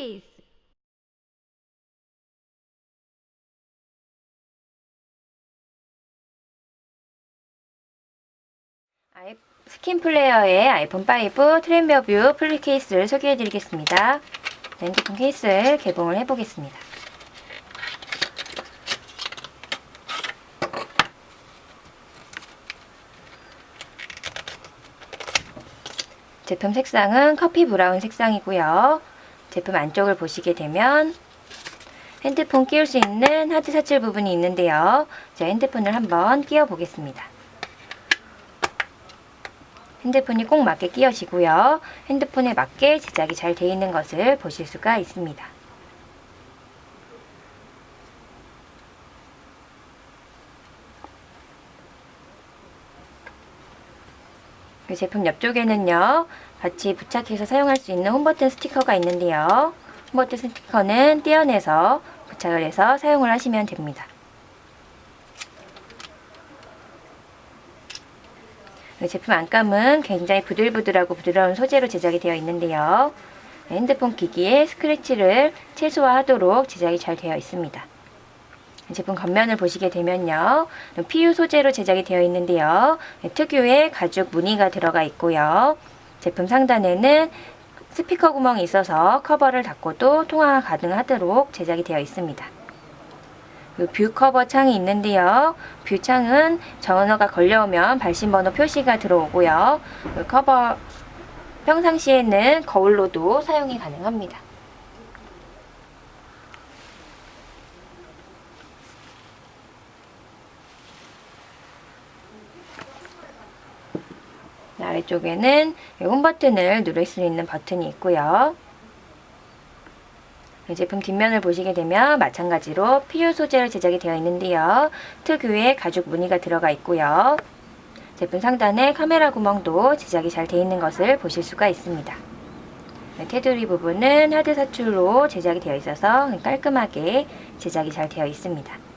케이스 아이, 스킨 플레이어의 아이폰 5 트렌버뷰 플리 케이스를 소개해 드리겠습니다. 핸드폰 케이스를 개봉을 해 보겠습니다. 제품 색상은 커피 브라운 색상이고요. 제품 안쪽을 보시게 되면 핸드폰 끼울 수 있는 하드 사출 부분이 있는데요. 제가 핸드폰을 한번 끼워 보겠습니다. 핸드폰이 꼭 맞게 끼워지고요. 핸드폰에 맞게 제작이 잘 되어 있는 것을 보실 수가 있습니다. 제품 옆쪽에는요, 같이 부착해서 사용할 수 있는 홈버튼 스티커가 있는데요. 홈버튼 스티커는 떼어내서 부착을 해서 사용을 하시면 됩니다. 이 제품 안감은 굉장히 부들부들하고 부드러운 소재로 제작이 되어 있는데요. 핸드폰 기기의 스크래치를 최소화하도록 제작이 잘 되어 있습니다. 제품 겉면을 보시게 되면요. PU 소재로 제작이 되어 있는데요. 특유의 가죽 무늬가 들어가 있고요. 제품 상단에는 스피커 구멍이 있어서 커버를 닫고도 통화가 가능하도록 제작이 되어 있습니다. 뷰 커버 창이 있는데요. 뷰 창은 전원어가 걸려오면 발신번호 표시가 들어오고요. 커버 평상시에는 거울로도 사용이 가능합니다. 아래쪽에는 홈 버튼을 누를 수 있는 버튼이 있고요. 이 제품 뒷면을 보시게 되면 마찬가지로 PU 소재로 제작이 되어 있는데요. 특유의 가죽 무늬가 들어가 있고요. 제품 상단에 카메라 구멍도 제작이 잘 되어 있는 것을 보실 수가 있습니다. 네, 테두리 부분은 하드 사출로 제작이 되어 있어서 깔끔하게 제작이 잘 되어 있습니다.